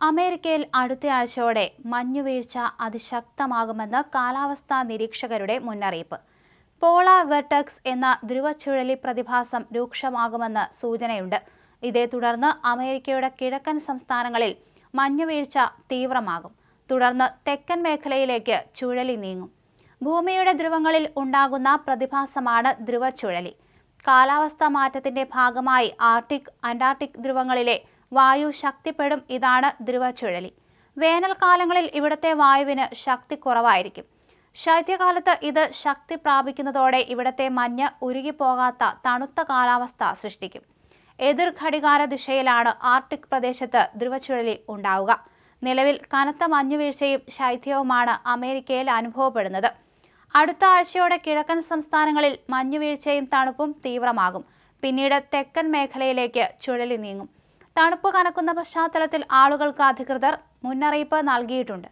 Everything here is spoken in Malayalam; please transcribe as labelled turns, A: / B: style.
A: അമേരിക്കയിൽ അടുത്തയാഴ്ചയോടെ മഞ്ഞുവീഴ്ച അതിശക്തമാകുമെന്ന് കാലാവസ്ഥാ നിരീക്ഷകരുടെ മുന്നറിയിപ്പ്. പോള വെർട്ടക്സ് എന്ന ധ്രുവച്ചുഴലി പ്രതിഭാസം രൂക്ഷമാകുമെന്ന് സൂചനയുണ്ട്. ഇതേ തുടർന്ന് അമേരിക്കയുടെ കിഴക്കൻ സംസ്ഥാനങ്ങളിൽ മഞ്ഞുവീഴ്ച തീവ്രമാകും. തുടർന്ന് തെക്കൻ മേഖലയിലേക്ക് ചുഴലി നീങ്ങും. ഭൂമിയുടെ ധ്രുവങ്ങളിൽ ഉണ്ടാകുന്ന പ്രതിഭാസമാണ് ധ്രുവച്ചുഴലി. കാലാവസ്ഥാ മാറ്റത്തിന്റെ ഭാഗമായി ആർട്ടിക് അന്റാർട്ടിക് ധ്രുവങ്ങളിലെ വായു ശക്തിപ്പെടും ഇതാണ് ധ്രുവ ചുഴലി വേനൽക്കാലങ്ങളിൽ ഇവിടുത്തെ വായുവിന് ശക്തി കുറവായിരിക്കും. ശൈത്യകാലത്ത് ഇത് ശക്തി പ്രാപിക്കുന്നതോടെ ഇവിടത്തെ മഞ്ഞ് ഉരുകിപ്പോകാത്ത തണുത്ത കാലാവസ്ഥ സൃഷ്ടിക്കും. എതിർ ഘടികാര ദിശയിലാണ് ആർട്ടിക് പ്രദേശത്ത് ധ്രുവച്ചുഴലി ഉണ്ടാവുക. നിലവിൽ കനത്ത മഞ്ഞുവീഴ്ചയും ശൈത്യവുമാണ് അമേരിക്കയിൽ അനുഭവപ്പെടുന്നത്. അടുത്ത ആഴ്ചയോടെ കിഴക്കൻ സംസ്ഥാനങ്ങളിൽ മഞ്ഞുവീഴ്ചയും തണുപ്പും തീവ്രമാകും. പിന്നീട് തെക്കൻ മേഖലയിലേക്ക് ചുഴലി നീങ്ങും. തണുപ്പ് കനക്കുന്ന പശ്ചാത്തലത്തിൽ ആളുകൾക്ക് അധികൃതർ മുന്നറിയിപ്പ് നൽകിയിട്ടുണ്ട്.